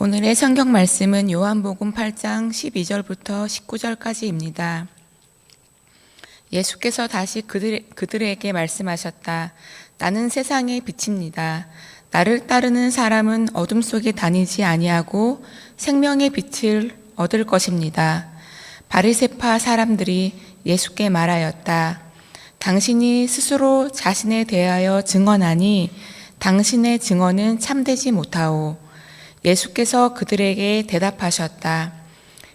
오늘의 성경 말씀은 요한복음 8장 12절부터 19절까지입니다. 예수께서 다시 그들, 그들에게 말씀하셨다. 나는 세상의 빛입니다. 나를 따르는 사람은 어둠 속에 다니지 아니하고 생명의 빛을 얻을 것입니다. 바리세파 사람들이 예수께 말하였다. 당신이 스스로 자신에 대하여 증언하니 당신의 증언은 참되지 못하오. 예수께서 그들에게 대답하셨다.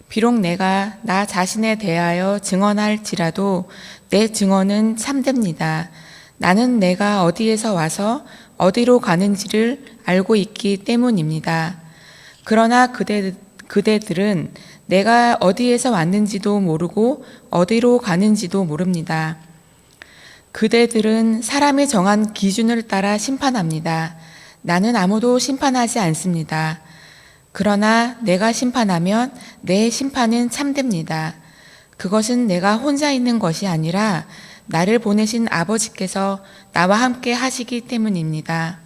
비록 내가 나 자신에 대하여 증언할지라도 내 증언은 참됩니다. 나는 내가 어디에서 와서 어디로 가는지를 알고 있기 때문입니다. 그러나 그대, 그대들은 내가 어디에서 왔는지도 모르고 어디로 가는지도 모릅니다. 그대들은 사람이 정한 기준을 따라 심판합니다. 나는 아무도 심판하지 않습니다. 그러나 내가 심판하면 내 심판은 참됩니다. 그것은 내가 혼자 있는 것이 아니라 나를 보내신 아버지께서 나와 함께 하시기 때문입니다.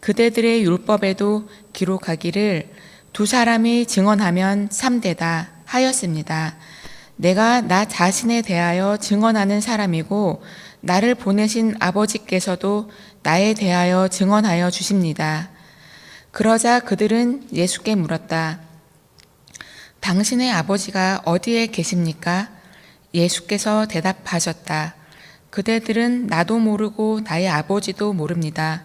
그대들의 율법에도 기록하기를 두 사람이 증언하면 참되다 하였습니다. 내가 나 자신에 대하여 증언하는 사람이고 나를 보내신 아버지께서도 나에 대하여 증언하여 주십니다. 그러자 그들은 예수께 물었다. 당신의 아버지가 어디에 계십니까? 예수께서 대답하셨다. 그대들은 나도 모르고 나의 아버지도 모릅니다.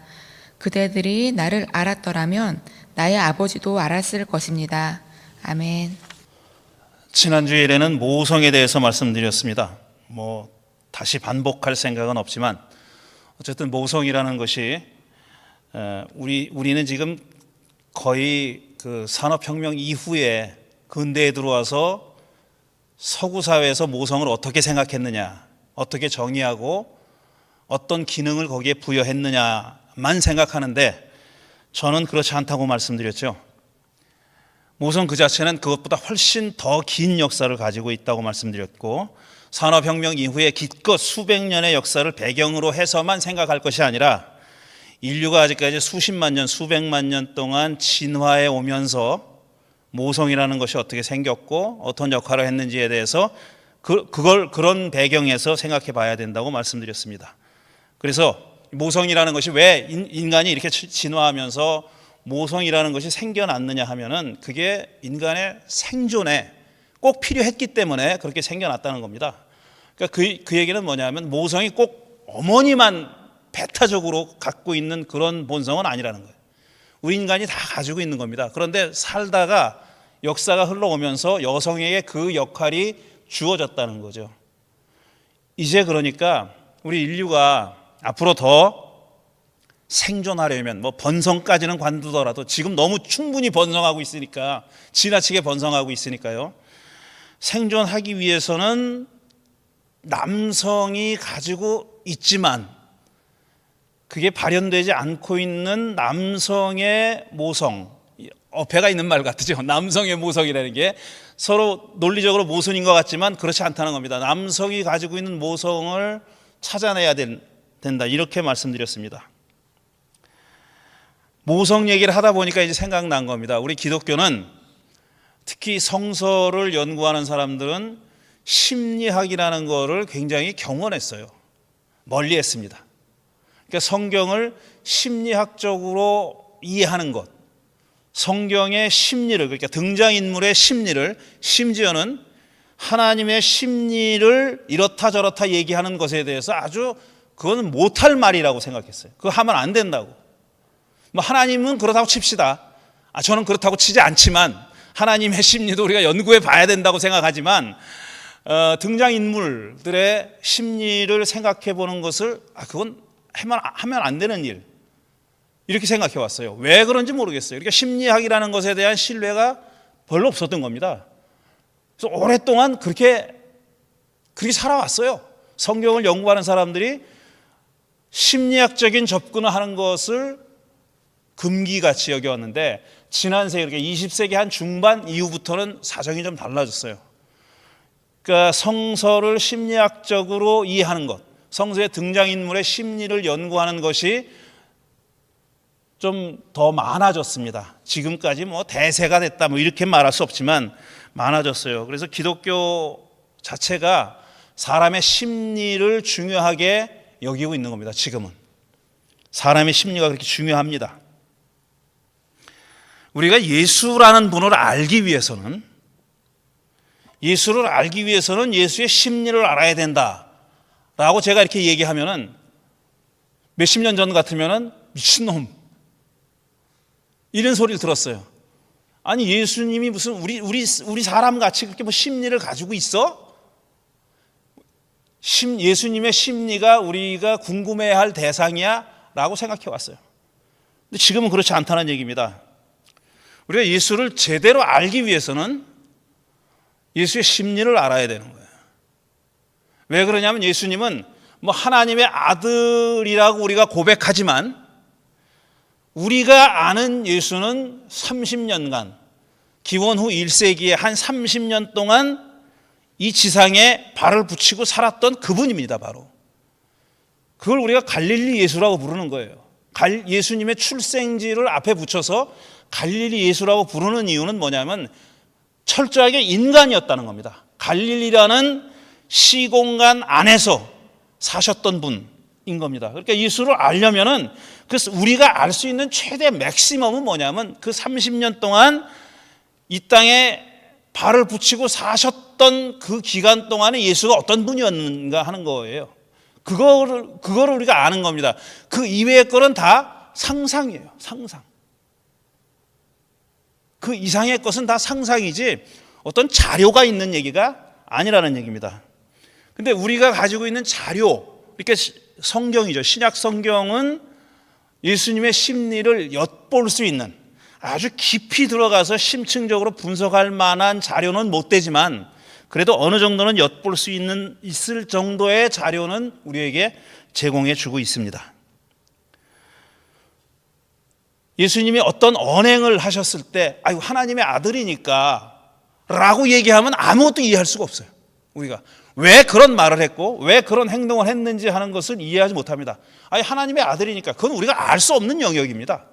그대들이 나를 알았더라면 나의 아버지도 알았을 것입니다. 아멘. 지난 주일에는 모성에 대해서 말씀드렸습니다. 뭐 다시 반복할 생각은 없지만 어쨌든 모성이라는 것이 에, 우리 우리는 지금 거의 그 산업혁명 이후에 근대에 들어와서 서구 사회에서 모성을 어떻게 생각했느냐, 어떻게 정의하고 어떤 기능을 거기에 부여했느냐만 생각하는데 저는 그렇지 않다고 말씀드렸죠. 모성 그 자체는 그것보다 훨씬 더 긴 역사를 가지고 있다고 말씀드렸고 산업혁명 이후에 기껏 수백 년의 역사를 배경으로 해서만 생각할 것이 아니라 인류가 아직까지 수십만 년, 수백만 년 동안 진화해 오면서 모성이라는 것이 어떻게 생겼고 어떤 역할을 했는지에 대해서 그, 그걸 그런 배경에서 생각해 봐야 된다고 말씀드렸습니다. 그래서 모성이라는 것이 왜 인간이 이렇게 진화하면서 모성이라는 것이 생겨났느냐 하면은 그게 인간의 생존에 꼭 필요했기 때문에 그렇게 생겨났다는 겁니다. 그러니까 그, 그 얘기는 뭐냐면 모성이 꼭 어머니만 배타적으로 갖고 있는 그런 본성은 아니라는 거예요. 우리 인간이 다 가지고 있는 겁니다. 그런데 살다가 역사가 흘러오면서 여성에게 그 역할이 주어졌다는 거죠. 이제 그러니까 우리 인류가 앞으로 더 생존하려면 뭐 번성까지는 관두더라도 지금 너무 충분히 번성하고 있으니까 지나치게 번성하고 있으니까요. 생존하기 위해서는 남성이 가지고 있지만 그게 발현되지 않고 있는 남성의 모성, 어폐가 있는 말 같죠. 남성의 모성이라는 게 서로 논리적으로 모순인 것 같지만 그렇지 않다는 겁니다. 남성이 가지고 있는 모성을 찾아내야 된다. 이렇게 말씀드렸습니다. 모성 얘기를 하다 보니까 이제 생각난 겁니다. 우리 기독교는 특히 성서를 연구하는 사람들은 심리학이라는 거를 굉장히 경원했어요. 멀리 했습니다. 그러니까 성경을 심리학적으로 이해하는 것, 성경의 심리를, 그러니까 등장인물의 심리를, 심지어는 하나님의 심리를 이렇다 저렇다 얘기하는 것에 대해서 아주 그거는 못할 말이라고 생각했어요. 그거 하면 안 된다고. 뭐 하나님은 그렇다고 칩시다. 아, 저는 그렇다고 치지 않지만 하나님의 심리도 우리가 연구해 봐야 된다고 생각하지만 어, 등장 인물들의 심리를 생각해 보는 것을 아, 그건 하면, 하면 안 되는 일 이렇게 생각해 왔어요. 왜 그런지 모르겠어요. 그러니까 심리학이라는 것에 대한 신뢰가 별로 없었던 겁니다. 그래서 오랫동안 그렇게 그렇게 살아왔어요. 성경을 연구하는 사람들이 심리학적인 접근을 하는 것을 금기같이 여겨왔는데 지난 세기 그러니까 20세기 한 중반 이후부터는 사정이 좀 달라졌어요. 그러니까 성서를 심리학적으로 이해하는 것, 성서의 등장인물의 심리를 연구하는 것이 좀 더 많아졌습니다. 지금까지 뭐 대세가 됐다 뭐 이렇게 말할 수 없지만 많아졌어요. 그래서 기독교 자체가 사람의 심리를 중요하게 여기고 있는 겁니다. 지금은 사람의 심리가 그렇게 중요합니다. 우리가 예수라는 분을 알기 위해서는 예수를 알기 위해서는 예수의 심리를 알아야 된다 라고 제가 이렇게 얘기하면은 몇십 년 전 같으면은 미친놈 이런 소리를 들었어요. 아니 예수님이 무슨 우리 우리 우리 사람 같이 그렇게 뭐 심리를 가지고 있어? 심, 예수님의 심리가 우리가 궁금해할 대상이야 라고 생각해 왔어요. 근데 지금은 그렇지 않다는 얘기입니다. 우리가 예수를 제대로 알기 위해서는 예수의 심리를 알아야 되는 거예요. 왜 그러냐면 예수님은 뭐 하나님의 아들이라고 우리가 고백하지만 우리가 아는 예수는 30년간 기원 후 1세기에 한 30년 동안 이 지상에 발을 붙이고 살았던 그분입니다, 바로. 그걸 우리가 갈릴리 예수라고 부르는 거예요. 갈- 예수님의 출생지를 앞에 붙여서 갈릴리 예수라고 부르는 이유는 뭐냐면 철저하게 인간이었다는 겁니다. 갈릴리라는 시공간 안에서 사셨던 분인 겁니다. 그러니까 예수를 알려면은 그래서 우리가 알 수 있는 최대 맥시멈은 뭐냐면 그 30년 동안 이 땅에 발을 붙이고 사셨던 그 기간 동안에 예수가 어떤 분이었는가 하는 거예요. 그거를 그거를 우리가 아는 겁니다. 그 이외의 거는 다 상상이에요. 상상. 그 이상의 것은 다 상상이지 어떤 자료가 있는 얘기가 아니라는 얘기입니다. 근데 우리가 가지고 있는 자료, 이렇게 시- 성경이죠. 신약 성경은 예수님의 심리를 엿볼 수 있는 아주 깊이 들어가서 심층적으로 분석할 만한 자료는 못 되지만 그래도 어느 정도는 엿볼 수 있는 있을 정도의 자료는 우리에게 제공해 주고 있습니다. 예수님이 어떤 언행을 하셨을 때 아유 하나님의 아들이니까 라고 얘기하면 아무것도 이해할 수가 없어요. 우리가 왜 그런 말을 했고 왜 그런 행동을 했는지 하는 것을 이해하지 못합니다. 아니 하나님의 아들이니까 그건 우리가 알 수 없는 영역입니다.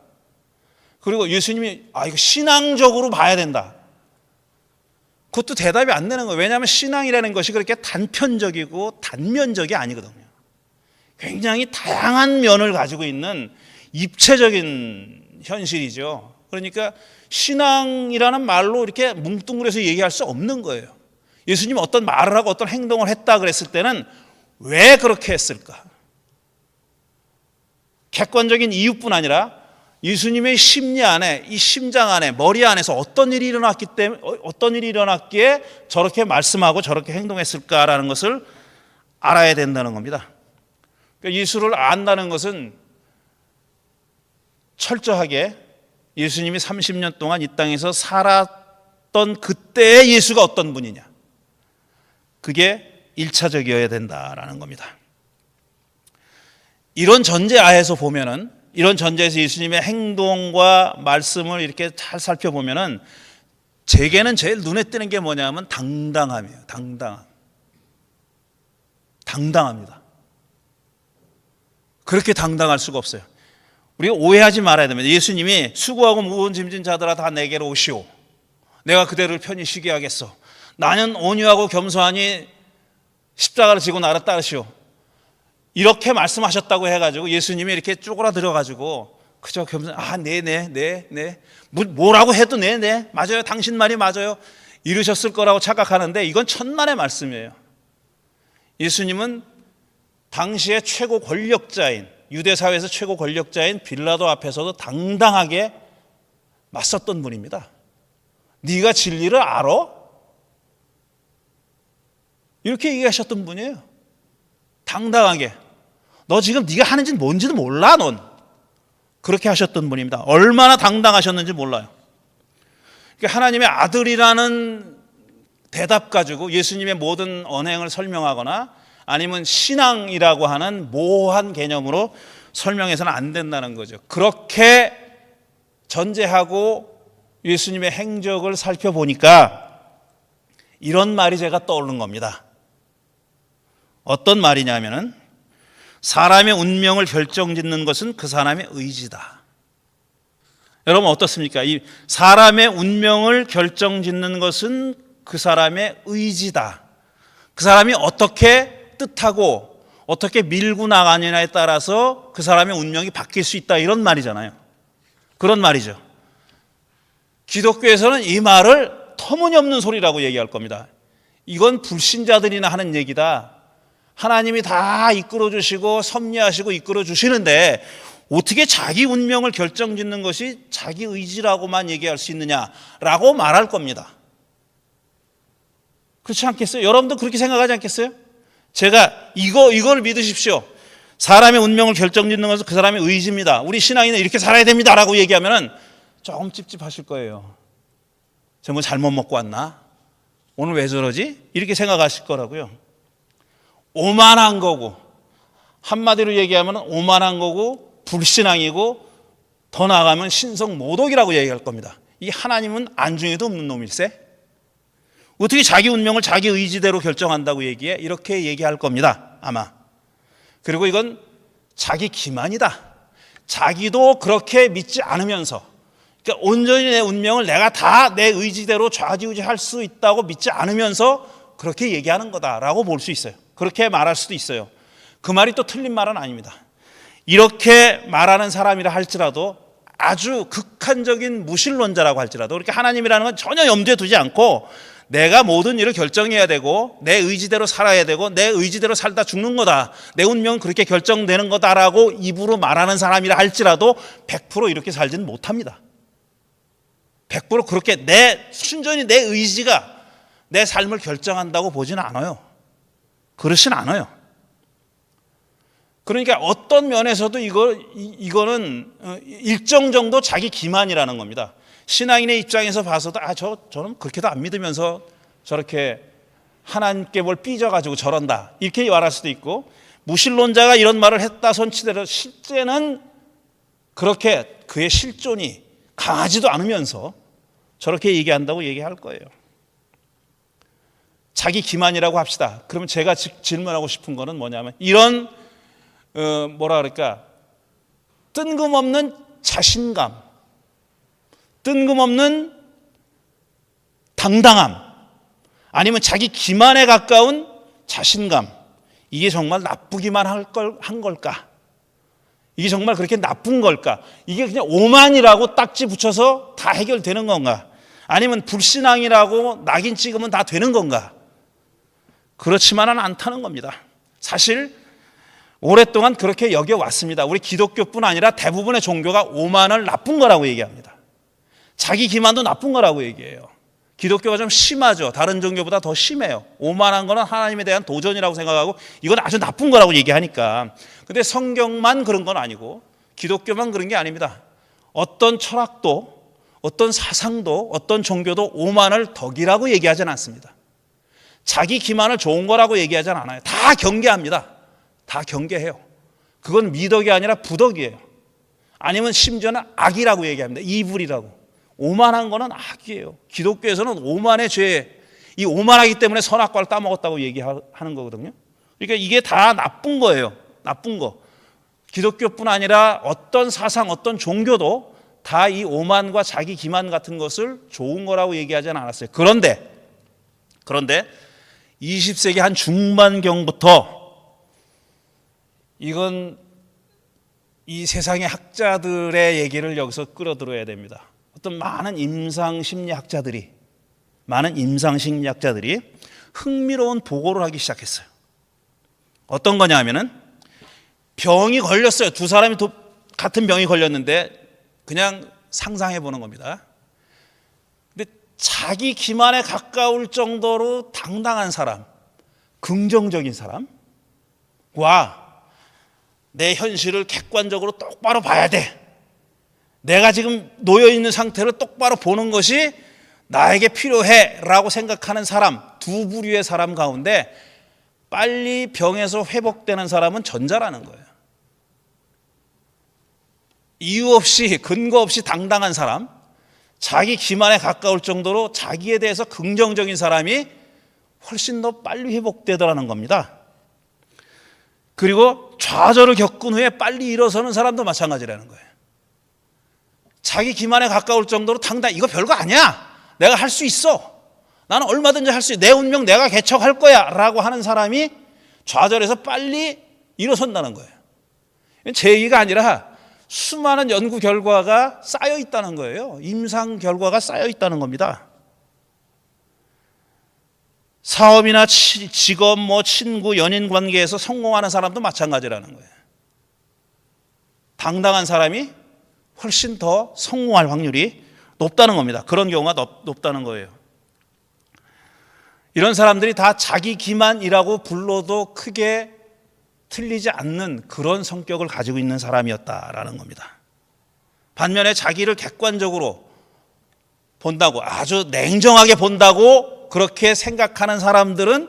그리고 예수님이 아 이거 신앙적으로 봐야 된다. 그것도 대답이 안 되는 거예요. 왜냐하면 신앙이라는 것이 그렇게 단편적이고 단면적이 아니거든요. 굉장히 다양한 면을 가지고 있는 입체적인 현실이죠. 그러니까 신앙이라는 말로 이렇게 뭉뚱그려서 얘기할 수 없는 거예요. 예수님 어떤 말을 하고 어떤 행동을 했다 그랬을 때는 왜 그렇게 했을까? 객관적인 이유뿐 아니라 예수님의 심리 안에 이 심장 안에 머리 안에서 어떤 일이 일어났기 때문에 어떤 일이 일어났기에 저렇게 말씀하고 저렇게 행동했을까라는 것을 알아야 된다는 겁니다. 그러니까 예수를 안다는 것은 철저하게 예수님이 30년 동안 이 땅에서 살았던 그때의 예수가 어떤 분이냐. 그게 1차적이어야 된다라는 겁니다. 이런 전제 하에서 보면은 이런 전제에서 예수님의 행동과 말씀을 이렇게 잘 살펴보면은 제게는 제일 눈에 띄는 게 뭐냐면 당당함이에요. 당당함. 당당합니다. 그렇게 당당할 수가 없어요. 우리가 오해하지 말아야 됩니다. 예수님이 수고하고 무거운 짐진 자들아 다 내게로 오시오. 내가 그대를 편히 쉬게 하겠어. 나는 온유하고 겸손하니 십자가를 지고 나를 따르시오. 이렇게 말씀하셨다고 해가지고 예수님이 이렇게 쪼그라들어 가지고 그저 겸손 아 네네 네네 뭐, 뭐라고 해도 네네 맞아요 당신 말이 맞아요 이러셨을 거라고 착각하는데 이건 천만의 말씀이에요. 예수님은 당시의 최고 권력자인 유대 사회에서 최고 권력자인 빌라도 앞에서도 당당하게 맞섰던 분입니다. 네가 진리를 알아? 이렇게 얘기하셨던 분이에요. 당당하게. 너 지금 네가 하는 짓 뭔지도 몰라, 넌. 그렇게 하셨던 분입니다. 얼마나 당당하셨는지 몰라요. 그러니까 하나님의 아들이라는 대답 가지고 예수님의 모든 언행을 설명하거나 아니면 신앙이라고 하는 모호한 개념으로 설명해서는 안 된다는 거죠. 그렇게 전제하고 예수님의 행적을 살펴보니까 이런 말이 제가 떠오르는 겁니다. 어떤 말이냐면은 사람의 운명을 결정짓는 것은 그 사람의 의지다. 여러분 어떻습니까? 이 사람의 운명을 결정짓는 것은 그 사람의 의지다. 그 사람이 어떻게 뜻하고 어떻게 밀고 나가느냐에 따라서 그 사람의 운명이 바뀔 수 있다 이런 말이잖아요. 그런 말이죠. 기독교에서는 이 말을 터무니없는 소리라고 얘기할 겁니다. 이건 불신자들이나 하는 얘기다. 하나님이 다 이끌어 주시고 섭리하시고 이끌어 주시는데 어떻게 자기 운명을 결정 짓는 것이 자기 의지라고만 얘기할 수 있느냐라고 말할 겁니다. 그렇지 않겠어요? 여러분도 그렇게 생각하지 않겠어요? 제가 이거 이걸 믿으십시오. 사람의 운명을 결정 짓는 것은 그 사람의 의지입니다. 우리 신앙인은 이렇게 살아야 됩니다 라고 얘기하면은 조금 찝찝하실 거예요. 저 뭐 잘못 먹고 왔나? 오늘 왜 저러지? 이렇게 생각하실 거라고요. 오만한 거고 한마디로 얘기하면 오만한 거고 불신앙이고 더 나아가면 신성 모독이라고 얘기할 겁니다. 이 하나님은 안중에도 없는 놈일세? 어떻게 자기 운명을 자기 의지대로 결정한다고 얘기해? 이렇게 얘기할 겁니다. 아마. 그리고 이건 자기 기만이다. 자기도 그렇게 믿지 않으면서 그러니까 온전히 내 운명을 내가 다 내 의지대로 좌지우지할 수 있다고 믿지 않으면서 그렇게 얘기하는 거다라고 볼 수 있어요. 그렇게 말할 수도 있어요. 그 말이 또 틀린 말은 아닙니다. 이렇게 말하는 사람이라 할지라도 아주 극한적인 무신론자라고 할지라도 그렇게 하나님이라는 건 전혀 염두에 두지 않고 내가 모든 일을 결정해야 되고 내 의지대로 살아야 되고 내 의지대로 살다 죽는 거다. 내 운명은 그렇게 결정되는 거다라고 입으로 말하는 사람이라 할지라도 100% 이렇게 살지는 못합니다. 100% 그렇게 내 순전히 내 의지가 내 삶을 결정한다고 보지는 않아요. 그렇진 않아요. 그러니까 어떤 면에서도 이거 이- 이거는 어, 일정 정도 자기 기만이라는 겁니다. 신앙인의 입장에서 봐서도 아 저 저는 그렇게도 안 믿으면서 저렇게 하나님께 뭘 삐져가지고 저런다 이렇게 말할 수도 있고 무신론자가 이런 말을 했다 손치대로 실제는 그렇게 그의 실존이 강하지도 않으면서 저렇게 얘기한다고 얘기할 거예요. 자기 기만이라고 합시다. 그러면 제가 지- 질문하고 싶은 거는 뭐냐면 이런 어, 뭐라 그럴까 뜬금없는 자신감, 뜬금없는 당당함, 아니면 자기 기만에 가까운 자신감, 이게 정말 나쁘기만 할 걸, 한 걸까? 이게 정말 그렇게 나쁜 걸까? 이게 그냥 오만이라고 딱지 붙여서 다 해결되는 건가? 아니면 불신앙이라고 낙인 찍으면 다 되는 건가? 그렇지만은 않다는 겁니다. 사실 오랫동안 그렇게 여겨왔습니다. 우리 기독교뿐 아니라 대부분의 종교가 오만을 나쁜 거라고 얘기합니다. 자기 기만도 나쁜 거라고 얘기해요. 기독교가 좀 심하죠. 다른 종교보다 더 심해요. 오만한 거는 하나님에 대한 도전이라고 생각하고 이건 아주 나쁜 거라고 얘기하니까. 근데 성경만 그런 건 아니고 기독교만 그런 게 아닙니다. 어떤 철학도 어떤 사상도 어떤 종교도 오만을 덕이라고 얘기하지는 않습니다. 자기 기만을 좋은 거라고 얘기하지는 않아요. 다 경계합니다. 다 경계해요. 그건 미덕이 아니라 부덕이에요. 아니면 심지어는 악이라고 얘기합니다. 이불이라고. 오만한 거는 악이에요. 기독교에서는 오만의 죄, 이 오만하기 때문에 선악과를 따먹었다고 얘기하는 거거든요. 그러니까 이게 다 나쁜 거예요. 나쁜 거. 기독교뿐 아니라 어떤 사상, 어떤 종교도 다 이 오만과 자기 기만 같은 것을 좋은 거라고 얘기하지는 않았어요. 그런데, 그런데 20세기 한 중반경부터 이건 이 세상의 학자들의 얘기를 여기서 끌어들어야 됩니다. 어떤 많은 임상 심리학자들이 많은 임상 심리학자들이 흥미로운 보고를 하기 시작했어요. 어떤 거냐 하면은 병이 걸렸어요. 두 사람이 도- 같은 병이 걸렸는데 그냥 상상해 보는 겁니다. 자기 기만에 가까울 정도로 당당한 사람, 긍정적인 사람과 내 현실을 객관적으로 똑바로 봐야 돼. 내가 지금 놓여 있는 상태를 똑바로 보는 것이 나에게 필요해 라고 생각하는 사람, 두 부류의 사람 가운데 빨리 병에서 회복되는 사람은 전자라는 거예요. 이유 없이, 근거 없이 당당한 사람, 자기 기만에 가까울 정도로 자기에 대해서 긍정적인 사람이 훨씬 더 빨리 회복되더라는 겁니다. 그리고 좌절을 겪은 후에 빨리 일어서는 사람도 마찬가지라는 거예요. 자기 기만에 가까울 정도로 당당 이거 별거 아니야. 내가 할 수 있어. 나는 얼마든지 할 수 있어. 내 운명 내가 개척할 거야라고 하는 사람이 좌절해서 빨리 일어선다는 거예요. 제 얘기가 아니라 수많은 연구 결과가 쌓여 있다는 거예요. 임상 결과가 쌓여 있다는 겁니다. 사업이나 치- 직업, 뭐 친구, 연인 관계에서 성공하는 사람도 마찬가지라는 거예요. 당당한 사람이 훨씬 더 성공할 확률이 높다는 겁니다. 그런 경우가 높, 높다는 거예요. 이런 사람들이 다 자기 기만이라고 불러도 크게 틀리지 않는 그런 성격을 가지고 있는 사람이었다라는 겁니다. 반면에 자기를 객관적으로 본다고 아주 냉정하게 본다고 그렇게 생각하는 사람들은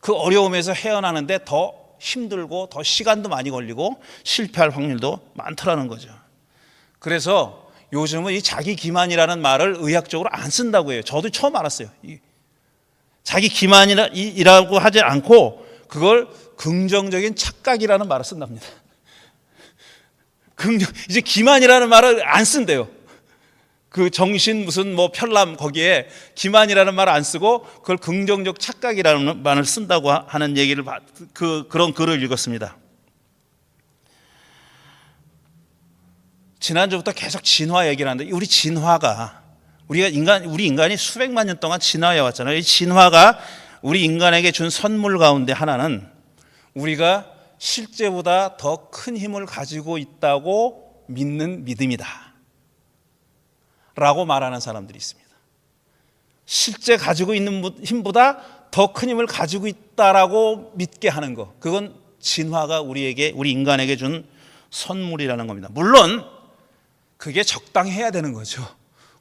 그 어려움에서 헤어나는데 더 힘들고 더 시간도 많이 걸리고 실패할 확률도 많더라는 거죠. 그래서 요즘은 이 자기 기만이라는 말을 의학적으로 안 쓴다고 해요. 저도 처음 알았어요. 이 자기 기만이라고 하지 않고 그걸 긍정적인 착각이라는 말을 쓴답니다. 긍정 이제 기만이라는 말을 안 쓴대요. 그 정신 무슨 뭐 편람 거기에 기만이라는 말을 안 쓰고 그걸 긍정적 착각이라는 말을 쓴다고 하는 얘기를 봐- 그 그런 글을 읽었습니다. 지난주부터 계속 진화 얘기를 하는데 우리 진화가 우리가 인간 우리 인간이 수백만 년 동안 진화해 왔잖아요. 이 진화가 우리 인간에게 준 선물 가운데 하나는 우리가 실제보다 더 큰 힘을 가지고 있다고 믿는 믿음이다. 라고 말하는 사람들이 있습니다. 실제 가지고 있는 힘보다 더 큰 힘을 가지고 있다라고 믿게 하는 것. 그건 진화가 우리에게 우리 인간에게 준 선물이라는 겁니다. 물론 그게 적당해야 되는 거죠.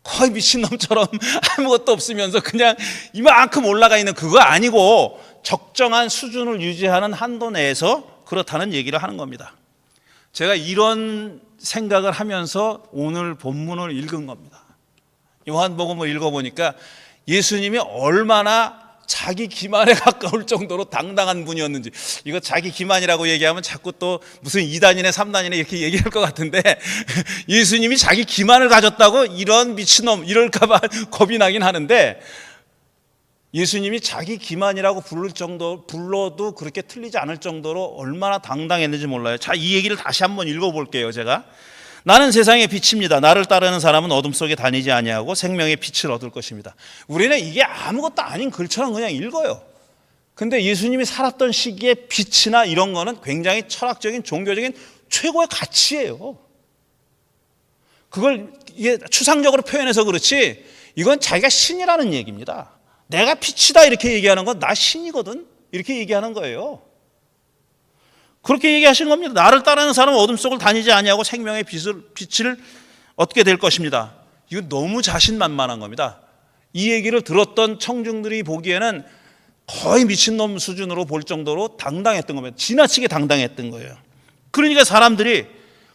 거의 미친놈처럼 아무것도 없으면서 그냥 이만큼 올라가 있는 그거 아니고 적정한 수준을 유지하는 한도 내에서 그렇다는 얘기를 하는 겁니다. 제가 이런 생각을 하면서 오늘 본문을 읽은 겁니다. 요한복음을 읽어보니까 예수님이 얼마나 자기 기만에 가까울 정도로 당당한 분이었는지 이거 자기 기만이라고 얘기하면 자꾸 또 무슨 2단이네 3단이네 이렇게 얘기할 것 같은데 예수님이 자기 기만을 가졌다고 이런 미친놈 이럴까봐 겁이 나긴 하는데 예수님이 자기 기만이라고 부를 정도 불러도 그렇게 틀리지 않을 정도로 얼마나 당당했는지 몰라요. 자, 이 얘기를 다시 한번 읽어 볼게요. 제가 나는 세상의 빛입니다. 나를 따르는 사람은 어둠 속에 다니지 아니하고 생명의 빛을 얻을 것입니다. 우리는 이게 아무것도 아닌 글처럼 그냥 읽어요. 근데 예수님이 살았던 시기에 빛이나 이런 거는 굉장히 철학적인 종교적인 최고의 가치예요. 그걸 이게 추상적으로 표현해서 그렇지 이건 자기가 신이라는 얘기입니다. 내가 빛이다 이렇게 얘기하는 건 나 신이거든 이렇게 얘기하는 거예요. 그렇게 얘기하시는 겁니다. 나를 따르는 사람은 어둠 속을 다니지 아니하고 생명의 빛을 빛을 얻게 될 것입니다. 이거 너무 자신만만한 겁니다. 이 얘기를 들었던 청중들이 보기에는 거의 미친놈 수준으로 볼 정도로 당당했던 겁니다. 지나치게 당당했던 거예요. 그러니까 사람들이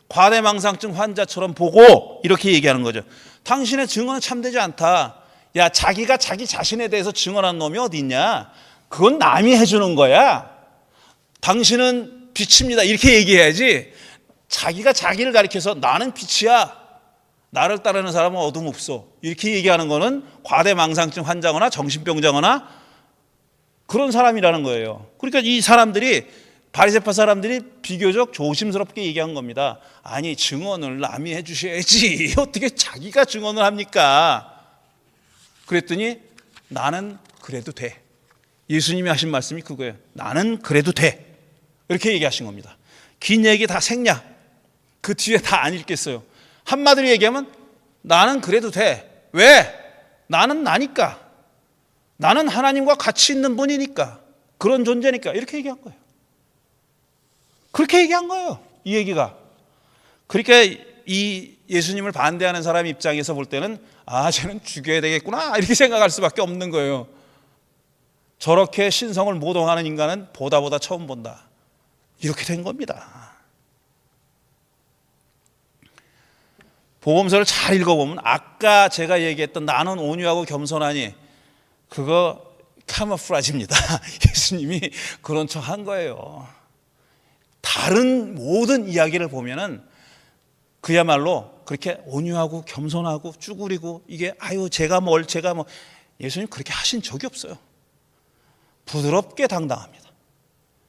과대망상증 환자처럼 보고 이렇게 얘기하는 거죠. 당신의 증언은 참되지 않다. 야, 자기가 자기 자신에 대해서 증언한 놈이 어디 있냐? 그건 남이 해주는 거야. 당신은 빛입니다. 이렇게 얘기해야지. 자기가 자기를 가리켜서 나는 빛이야. 나를 따르는 사람은 어둠 없어. 이렇게 얘기하는 거는 과대망상증 환자거나 정신병자거나 그런 사람이라는 거예요. 그러니까 이 사람들이 바리새파 사람들이 비교적 조심스럽게 얘기한 겁니다. 아니 증언을 남이 해주셔야지 어떻게 자기가 증언을 합니까? 그랬더니 나는 그래도 돼. 예수님이 하신 말씀이 그거예요. 나는 그래도 돼. 이렇게 얘기하신 겁니다. 긴 얘기 다 생략. 그 뒤에 다 안 읽겠어요. 한마디로 얘기하면 나는 그래도 돼. 왜? 나는 나니까. 나는 하나님과 같이 있는 분이니까. 그런 존재니까. 이렇게 얘기한 거예요. 그렇게 얘기한 거예요. 이 얘기가. 그러니까 이 예수님을 반대하는 사람 입장에서 볼 때는 아, 쟤는 죽여야 되겠구나. 이렇게 생각할 수밖에 없는 거예요. 저렇게 신성을 모독하는 인간은 보다 보다 처음 본다. 이렇게 된 겁니다. 보험서를 잘 읽어보면 아까 제가 얘기했던 나는 온유하고 겸손하니 그거 카모프라지입니다. 예수님이 그런 척 한 거예요. 다른 모든 이야기를 보면은 그야말로 그렇게 온유하고 겸손하고 쭈그리고 이게 아유 제가 뭘 제가 뭐 예수님 그렇게 하신 적이 없어요. 부드럽게 당당합니다.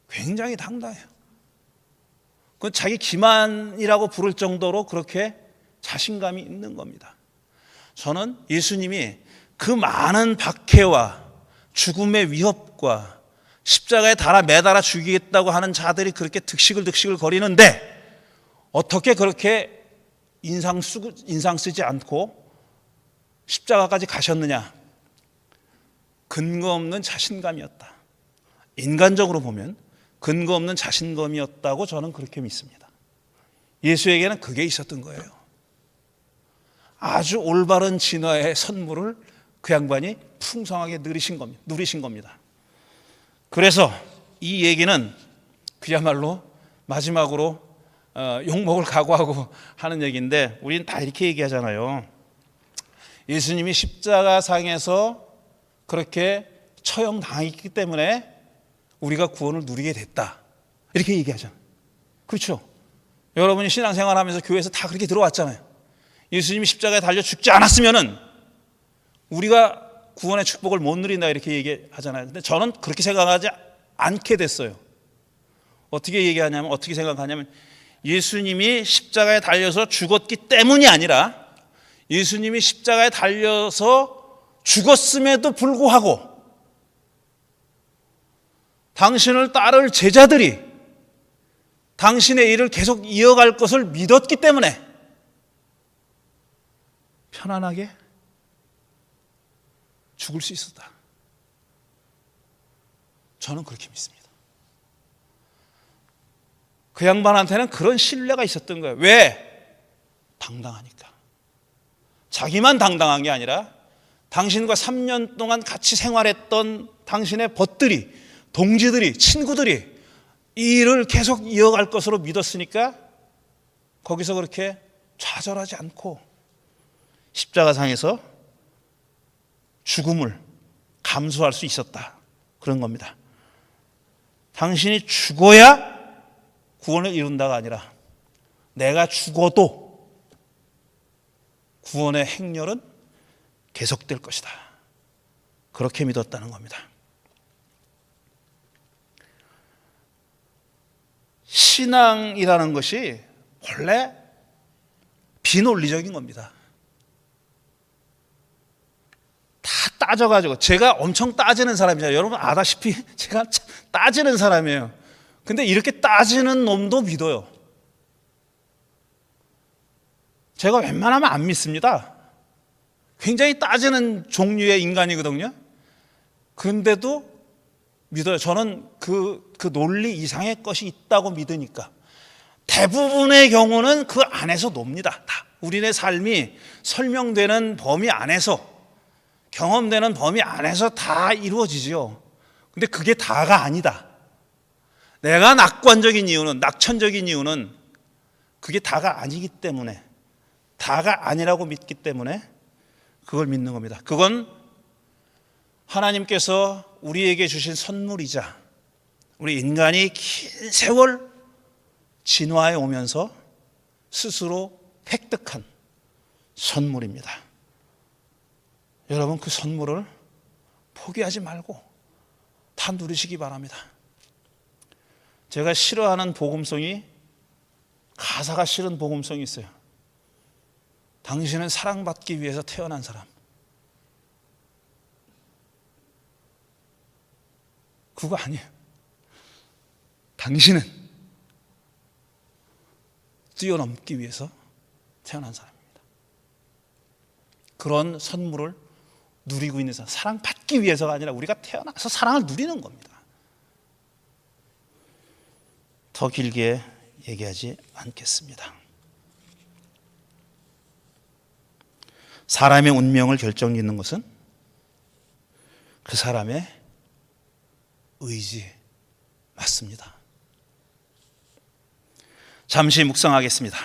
굉장히 당당해요. 그 자기 기만이라고 부를 정도로 그렇게 자신감이 있는 겁니다. 저는 예수님이 그 많은 박해와 죽음의 위협과 십자가에 달아 매달아 죽이겠다고 하는 자들이 그렇게 득식을 득식을 거리는데 어떻게 그렇게 인상 쓰고 인상 쓰지 않고 십자가까지 가셨느냐? 근거 없는 자신감이었다. 인간적으로 보면 근거 없는 자신감이었다고 저는 그렇게 믿습니다. 예수에게는 그게 있었던 거예요. 아주 올바른 진화의 선물을 그 양반이 풍성하게 누리신 겁니다. 누리신 겁니다. 그래서 이 얘기는 그야말로 마지막으로 어, 욕먹을 각오하고 하는 얘기인데 우리는 다 이렇게 얘기하잖아요. 예수님이 십자가 상에서 그렇게 처형 당했기 때문에 우리가 구원을 누리게 됐다. 이렇게 얘기하잖아요. 그렇죠? 여러분이 신앙생활 하면서 교회에서 다 그렇게 들어왔잖아요. 예수님이 십자가에 달려 죽지 않았으면은 우리가 구원의 축복을 못 누린다 이렇게 얘기하잖아요. 근데 저는 그렇게 생각하지 않게 됐어요. 어떻게 얘기하냐면 어떻게 생각하냐면 예수님이 십자가에 달려서 죽었기 때문이 아니라 예수님이 십자가에 달려서 죽었음에도 불구하고 당신을 따를 제자들이 당신의 일을 계속 이어갈 것을 믿었기 때문에 편안하게 죽을 수 있었다. 저는 그렇게 믿습니다. 그 양반한테는 그런 신뢰가 있었던 거예요. 왜? 당당하니까. 자기만 당당한 게 아니라 당신과 3년 동안 같이 생활했던 당신의 벗들이, 동지들이, 친구들이 이 일을 계속 이어갈 것으로 믿었으니까 거기서 그렇게 좌절하지 않고 십자가상에서 죽음을 감수할 수 있었다. 그런 겁니다. 당신이 죽어야 구원을 이룬다가 아니라 내가 죽어도 구원의 행렬은 계속될 것이다. 그렇게 믿었다는 겁니다. 신앙이라는 것이 원래 비논리적인 겁니다. 다 따져가지고 제가 엄청 따지는 사람이잖아요. 여러분 아다시피 제가 참 따지는 사람이에요. 근데 이렇게 따지는 놈도 믿어요. 제가 웬만하면 안 믿습니다. 굉장히 따지는 종류의 인간이거든요. 근데도 믿어요. 저는 그, 그 논리 이상의 것이 있다고 믿으니까. 대부분의 경우는 그 안에서 놉니다. 다. 우리네 삶이 설명되는 범위 안에서, 경험되는 범위 안에서 다 이루어지지요. 근데 그게 다가 아니다. 내가 낙관적인 이유는, 낙천적인 이유는 그게 다가 아니기 때문에, 다가 아니라고 믿기 때문에 그걸 믿는 겁니다. 그건 하나님께서 우리에게 주신 선물이자 우리 인간이 긴 세월 진화해 오면서 스스로 획득한 선물입니다. 여러분 그 선물을 포기하지 말고 다 누리시기 바랍니다. 제가 싫어하는 복음성이 가사가 싫은 복음성이 있어요. 당신은 사랑받기 위해서 태어난 사람. 그거 아니에요. 당신은 뛰어넘기 위해서 태어난 사람입니다. 그런 선물을 누리고 있는 사람, 사랑받기 위해서가 아니라 우리가 태어나서 사랑을 누리는 겁니다. 더 길게 얘기하지 않겠습니다. 사람의 운명을 결정 짓는 것은 그 사람의 의지 맞습니다. 잠시 묵상하겠습니다.